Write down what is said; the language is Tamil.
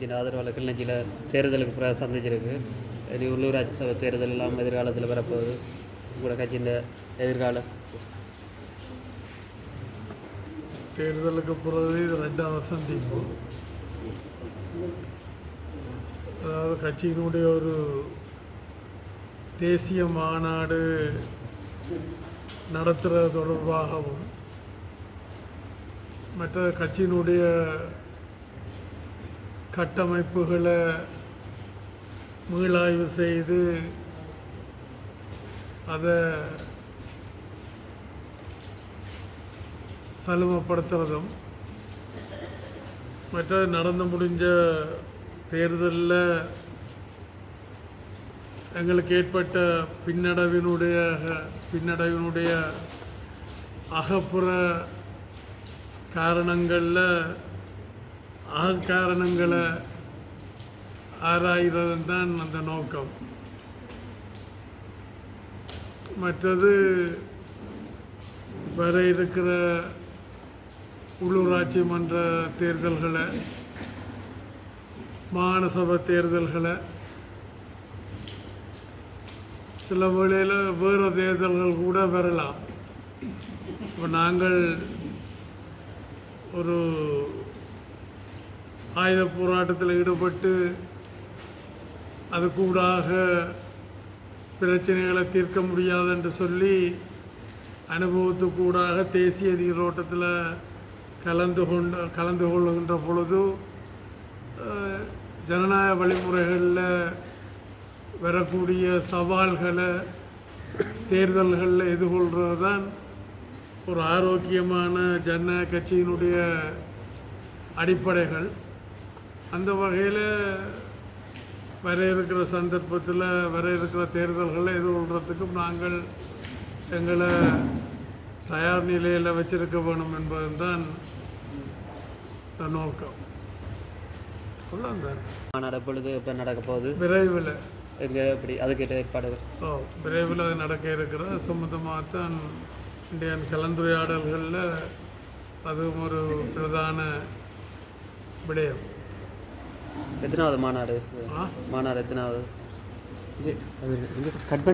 கட்சியின் ஆதரவாளர் கிளிநொச்சியில் தேர்தலுக்கு பிறகு சந்திச்சிருக்கு. இது உள்ளூராட்சி சபை தேர்தல் எல்லாம் எதிர்காலத்தில் வரப்போகுது. உங்களோட கட்சியின் எதிர்காலம் தேர்தலுக்கு பிறகு இது ரெண்டாவது சந்திப்பு. அதாவது கட்சியினுடைய ஒரு தேசிய மாநாடு நடத்துகிறது தொடர்பாகவும் மற்ற கட்சியினுடைய கட்டமைப்புகளை மீளாய்வு செய்து அதை சலுமப்படுத்துறதும் மற்ற நடந்து முடிஞ்ச தேர்தலில் எங்களுக்கு ஏற்பட்ட பின்னடைவினுடைய பின்னடைவினுடைய அகப்புற காரணங்களில் ஆகாரணங்களை ஆராய்கிறது தான் அந்த நோக்கம். மற்றது வர இருக்கிற உள்ளூராட்சி மன்ற தேர்தல்களை மாகாண சபை தேர்தல்களை சில வேளையில் வேறு தேர்தல்கள் கூட வரலாம். இப்போ நாங்கள் ஒரு ஆயுத போராட்டத்தில் ஈடுபட்டு அதுக்கு ஊடாக பிரச்சனைகளை தீர்க்க முடியாதுன்னு சொல்லி அனுபவத்துக்கூடாக தேசிய நீரோட்டத்தில் கலந்து கொண்டு கலந்து கொள்ளுகின்ற பொழுது ஜனநாயக வழிமுறைகளில் வரக்கூடிய சவால்களை தேர்தல்களில் எதிர்கொள்கிறது தான் ஒரு ஆரோக்கியமான ஜனநாயக கட்சியினுடைய அடிப்படைகள். அந்த வகையில் வர இருக்கிற சந்தர்ப்பத்தில் வர இருக்கிற தேர்தல்களை எதிர்கொள்கிறதுக்கும் நாங்கள் எங்களை தயார் நிலையில் வச்சிருக்க வேணும் என்பதுதான் நோக்கம். அவ்வளோதான் மாநாடு எப்பொழுது இப்போ நடக்க போகுது? விரைவில். எங்கே எப்படி அதுக்கு ஏற்பாடுகள்? ஓ விரைவில் அது நடக்க இருக்கிற சம்மந்தமாக தான் இன்றைய கலந்துரையாடல்களில் அதுவும் ஒரு பிரதான விடயம். எத்தனாவது மாநாடு? மாநாடு எத்தனாவது? கட்